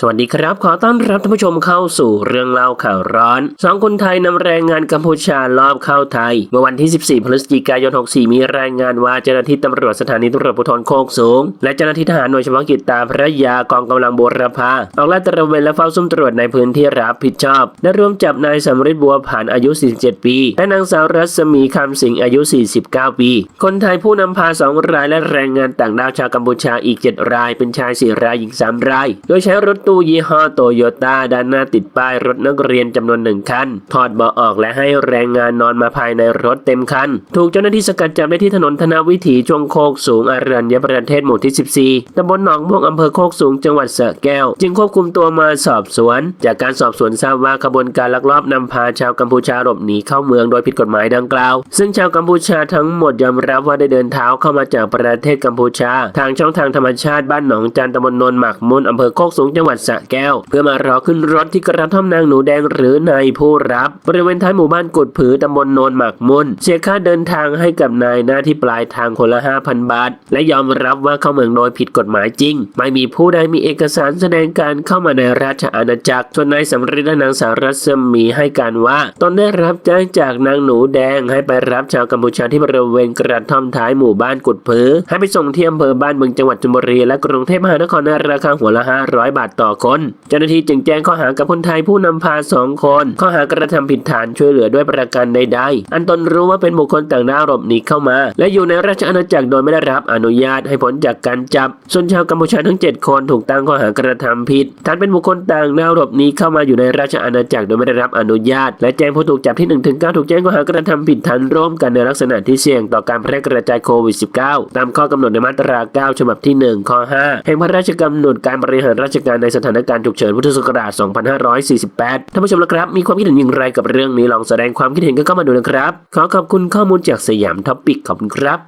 สวัสดีครับ ขอต้อนรับท่านผู้ชมเข้าสู่เรื่องเล่าข่าวร้อนสองคนไทยนำแรงงานกัมพูชาลอบเข้าไทย เมื่อวันที่ 14 พฤศจิกายน 64 มีรายงานว่าเจ้าหน้าที่ตำรวจสถานีตำรวจภูธรโคกสูง และเจ้าหน้าที่ทหารหน่วยเฉพาะกิจตาพระยากองกำลังบูรพาออกลาดตระเวนและเฝ้าซุ่มตรวจในพื้นที่รับผิดชอบ ได้ร่วมจับนายสำริดบัวผ่านอายุ 47 ปี และนางสาวรัศมีคำสิงอายุ 49 ปี คนไทยผู้นำพาสองรายและแรงงานต่างด้าวชาวกัมพูชาอีก 7 ราย เป็นชาย 4 รายหญิง 3 ราย โดยใช้รถตู้ยี่ห้อโตโยต้าด้านหน้าติดป้ายรถนักเรียนจำนวนหนึ่งคัน ถอดเบาะออกและให้แรงงานนอนมาภายในรถเต็มคัน ถูกเจ้าหน้าที่สกัดจับได้ที่ถนนธนวิถีช่วงโคกสูงอรัญญประเทศหมู่ที่ 14ตำบลหนองม่วงอำเภอโคกสูงจังหวัดสระแก้ว จึงควบคุมตัวมาสอบสวน จากการสอบสวนทราบว่าขบวนการลักลอบนำพาชาวกัมพูชาหลบหนีเข้าเมืองโดยผิดกฎหมายดังกล่าว ซึ่งชาวกัมพูชาทั้งหมดยอมรับว่าได้เดินเท้าเข้ามาจากประเทศกัมพูชา ทางช่องทางธรรมชาติบ้านหนองจันตำบลนนหมักมุนอำเภอโคกสูงจังหวัดสะแก้ว เพื่อมารอขึ้นรถที่กระท่อมนางหนูแดงหรือนายผู้รับบริเวณท้ายหมู่บ้านกุดผือตำบลโนนหมักมุนเสียค่าเดินทางให้กับนายหน้าที่ปลายทางคนละ 5,000 บาท และยอมรับว่าเข้าเมืองโดยผิดกฎหมายจริง ไม่มีผู้ใดมีเอกสารแสดงการเข้ามาในราชอาณาจักรส่วนนายสำริดและนางสาวรัศมีให้การว่าตนได้รับแจ้งจากนางหนูแดงให้ไปรับชาวกัมพูชาที่บริเวณกระท่อมท้ายหมู่บ้านกุดผือให้ไปส่งที่อำเภอบ้านบึงจังหวัดชลบุรีและกรุงเทพมหานครในราคาหัวละ500 บาทต่อคนเจ้าหน้าที่จึงแจ้งข้อหากับคนไทยผู้นำพาสองคน ข้อหากระทำผิดฐานช่วยเหลือด้วยประการใดๆ อันตนรู้ว่าเป็นบุคคลต่างด้าวหลบหนีเข้ามา และอยู่ในราชอาณาจักรโดยไม่ได้รับอนุญาตให้พ้นจากการจับ ส่วนชาวกัมพูชาทั้ง 7 คนถูกตั้งข้อหากระทำผิดฐานเป็นบุคคลต่างด้าวหลบหนีเข้ามาอยู่ในราชอาณาจักรโดยไม่ได้รับอนุญาต และแจ้งผู้ถูกจับที่1ถึง9ถูกแจ้งข้อหากระทำผิดฐานร่วมกันในลักษณะที่เสี่ยงต่อการแพร่กระจายโควิด -19 ตามข้อกำหนดในมาตรา 9 ฉบับที่ 1 ข้อ 5 แห่งพระราชกำหนดการบริหารราชการในสถานการณ์ฉุกเฉินพุทธศักราช 2548 ท่านผู้ชมละครับ มีความคิดเห็นอย่างไรกับเรื่องนี้ลองแสดงความคิดเห็นกันเข้ามาดูนะครับ ขอขอบคุณข้อมูลจากสยามท็อปปิกขอบคุณครับ